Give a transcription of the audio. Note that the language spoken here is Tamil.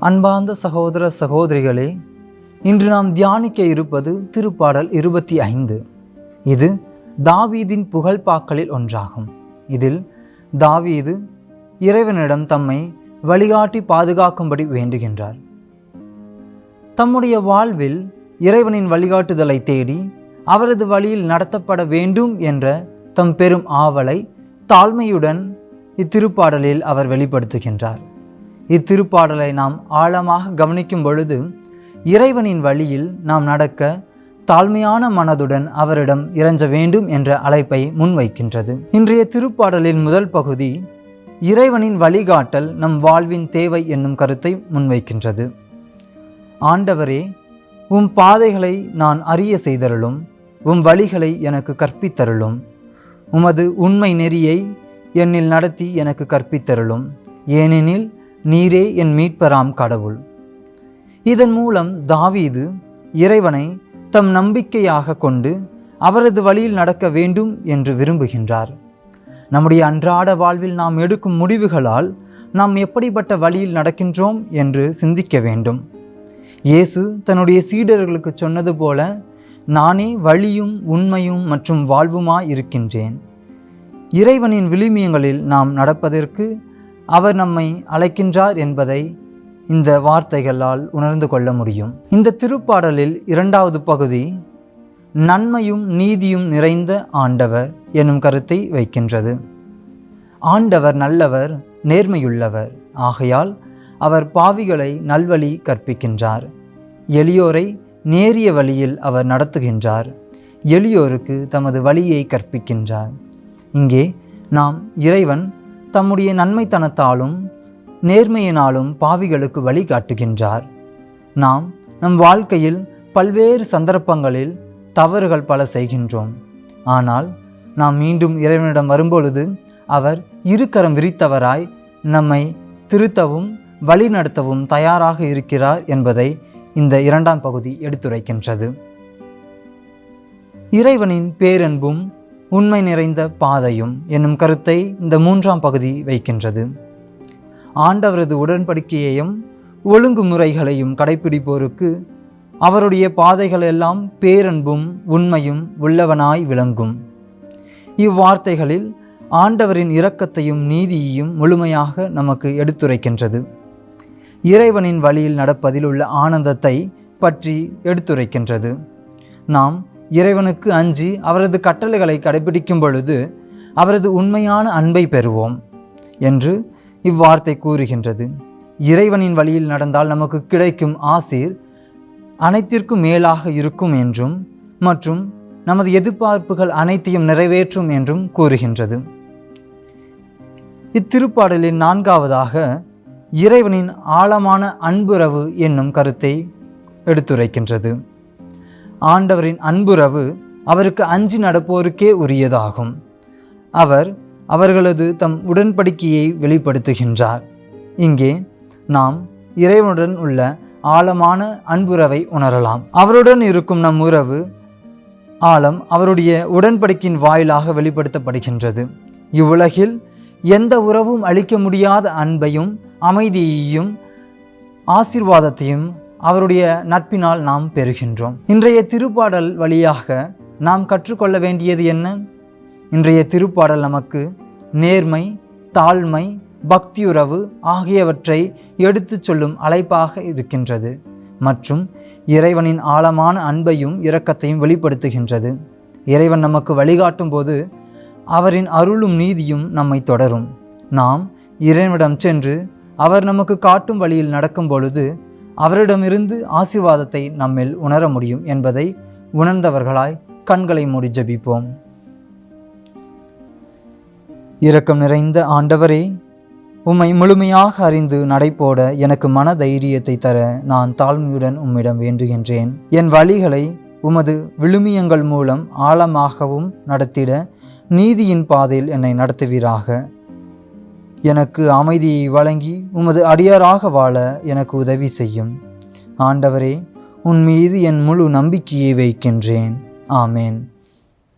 அன்பார்ந்த சகோதர சகோதரிகளே இன்று நாம் தியானிக்க இருப்பது திருப்பாடல் இருபத்தி ஐந்து. இது தாவீதின் புகழ்பாக்களில் ஒன்றாகும். இதில் தாவீது இறைவனிடம் தம்மை வழிகாட்டி பாதுகாக்கும்படி வேண்டுகின்றார். தம்முடைய வாழ்வில் இறைவனின் வழிகாட்டுதலை தேடி அவரது வழியில் நடத்தப்பட வேண்டும் என்ற தம் பெரும் ஆவலை தாழ்மையுடன் இத்திருப்பாடலில் அவர் வெளிப்படுத்துகின்றார். இத்திருப்பாடலை நாம் ஆழமாக கவனிக்கும் பொழுது இறைவனின் வழியில் நாம் நடக்க தாழ்மையான மனதுடன் அவரிடம் இறஞ்ச வேண்டும் என்ற அழைப்பை முன்வைக்கின்றது. இன்றைய திருப்பாடலின் முதல் பகுதி இறைவனின் வழிகாட்டல் நம் வாழ்வின் தேவை என்னும் கருத்தை முன்வைக்கின்றது. ஆண்டவரே உம் பாதைகளை நான் அறிய செய்தருளும் உம் வழிகளை எனக்கு கற்பித்தருளும் உமது உண்மை நெறியை என்னில் நடத்தி எனக்கு கற்பித்தருளும். ஏனெனில் நீரே என் மீட்பராம் கடவுள். இதன் மூலம் தாவீது இறைவனை தம் நம்பிக்கையாக கொண்டு அவரது வழியில் நடக்க வேண்டும் என்று விரும்புகின்றார். நம்முடைய அன்றாட வாழ்வில் நாம் எடுக்கும் முடிவுகளால் நாம் எப்படிப்பட்ட வழியில் நடக்கின்றோம் என்று சிந்திக்க வேண்டும். இயேசு தன்னுடைய சீடர்களுக்கு சொன்னது போல நானே வழியும் உண்மையும் மற்றும் வாழ்வுமாய் இருக்கின்றேன். இறைவனின் விழுமியங்களில் நாம் நடப்பதற்கு அவர் நம்மை அழைக்கின்றார் என்பதை இந்த வார்த்தைகளால் உணர்ந்து கொள்ள முடியும். இந்த திருப்பாடலில் இரண்டாவது பகுதி நன்மையும் நீதியும் நிறைந்த ஆண்டவர் எனும் கருத்தை வைக்கின்றது. ஆண்டவர் நல்லவர் நேர்மையுள்ளவர் ஆகையால் அவர் பாவிகளை நல்வழி கற்பிக்கின்றார். எளியோரை நேரிய வழியில் அவர் நடத்துகின்றார். எளியோருக்கு தமது வழியை கற்பிக்கின்றார். இங்கே நாம் இறைவன் தம்முடைய நன்மைத்தனத்தாலும் நேர்மையினாலும் பாவிகளுக்கு வழிகாட்டுகின்றார் நாம் நம் வாழ்க்கையில் பல்வேறு சந்தர்ப்பங்களில் தவறுகள் பல செய்கின்றோம். ஆனால் நாம் மீண்டும் இறைவனிடம் வரும்பொழுது அவர் இருக்கரம் விரித்தவராய் நம்மை திருத்தவும் வழிநடத்தவும் தயாராக இருக்கிறார் என்பதை இந்த இரண்டாம் பகுதி எடுத்துரைக்கின்றது. இறைவனின் பேரன்பும் உண்மை நிறைந்த பாதையும் என்னும் கருத்தை இந்த மூன்றாம் பகுதி வைக்கின்றது. ஆண்டவரது உடன்படிக்கையையும் ஒழுங்குமுறைகளையும் கடைப்பிடிப்போருக்கு அவருடைய பாதைகள் எல்லாம் பேரன்பும் உண்மையும் உள்ளவனாய் விளங்கும். இவ்வார்த்தைகளில் ஆண்டவரின் இரக்கத்தையும் நீதியையும் முழுமையாக நமக்கு எடுத்துரைக்கின்றது. இறைவனின் வழியில் நடப்பதில் உள்ள ஆனந்தத்தை பற்றி எடுத்துரைக்கின்றது. நாம் இறைவனுக்கு அஞ்சி அவரது கட்டளைகளை கடைபிடிக்கும் பொழுது அவரது உண்மையான அன்பை பெறுவோம் என்று இவ்வார்த்தை கூறுகின்றது. இறைவனின் வழியில் நடந்தால் நமக்கு கிடைக்கும் ஆசீர் அனைத்திற்கும் மேலாக இருக்கும் என்றும் மற்றும் நமது எதிர்பார்ப்புகள் அனைத்தையும் நிறைவேற்றும் என்றும் கூறுகின்றது. இத்திருப்பாடலின் நான்காவதாக இறைவனின் ஆழமான அன்புறவு என்னும் கருத்தை எடுத்துரைக்கின்றது. ஆண்டவரின் அன்புறவு அவருக்கு அஞ்சு நடப்போருக்கே உரியதாகும். அவர் அவர்களது தம் உடன்படிக்கையை வெளிப்படுத்துகின்றார். இங்கே நாம் இறைவனுடன் உள்ள ஆழமான அன்புறவை உணரலாம். அவருடன் இருக்கும் நம் உறவு ஆழம் அவருடைய உடன்படிக்கையின் வாயிலாக வெளிப்படுத்தப்படுகின்றது. இவ்வுலகில் எந்த உறவும் அளிக்க முடியாத அன்பையும் அமைதியையும் ஆசீர்வாதத்தையும் அவருடைய நட்பினால் நாம் பெறுகின்றோம். இன்றைய திருப்பாடல் வழியாக நாம் கற்றுக்கொள்ள வேண்டியது என்ன? இன்றைய திருப்பாடல் நமக்கு நேர்மை தாழ்மை பக்தியுறவு ஆகியவற்றை எடுத்துச் சொல்லும் அழைப்பாக இருக்கின்றது. மற்றும் இறைவனின் ஆழமான அன்பையும் இரக்கத்தையும் வெளிப்படுத்துகின்றது. இறைவன் நமக்கு வழிகாட்டும் போது அவரின் அருளும் நீதியும் நம்மை தொடரும். நாம் இறைவனிடம் சென்று அவர் நமக்கு காட்டும் வழியில் நடக்கும் பொழுது அவரிடமிருந்து ஆசீர்வாதத்தை நம்மில் உணர முடியும் என்பதை உணர்ந்தவர்களாய் கண்களை மூடி ஜபிப்போம். இரக்கம் நிறைந்த ஆண்டவரே உம்மை முழுமையாக அறிந்து நடைபோட எனக்கு மன தைரியத்தை தர நான் தாழ்மையுடன் உம்மிடம் வேண்டுகின்றேன். என் வழிகளை உமது விழுமியங்கள் மூலம் ஆழமாகவும் நடத்திட நீதியின் பாதையில் என்னை நடத்துவீராக. எனக்கு அமைதியை வழங்கி உமது அடியாராக வாழ எனக்கு உதவி செய்யும். ஆண்டவரே உன் மீது என் முழு நம்பிக்கையை வைக்கின்றேன். ஆமேன்.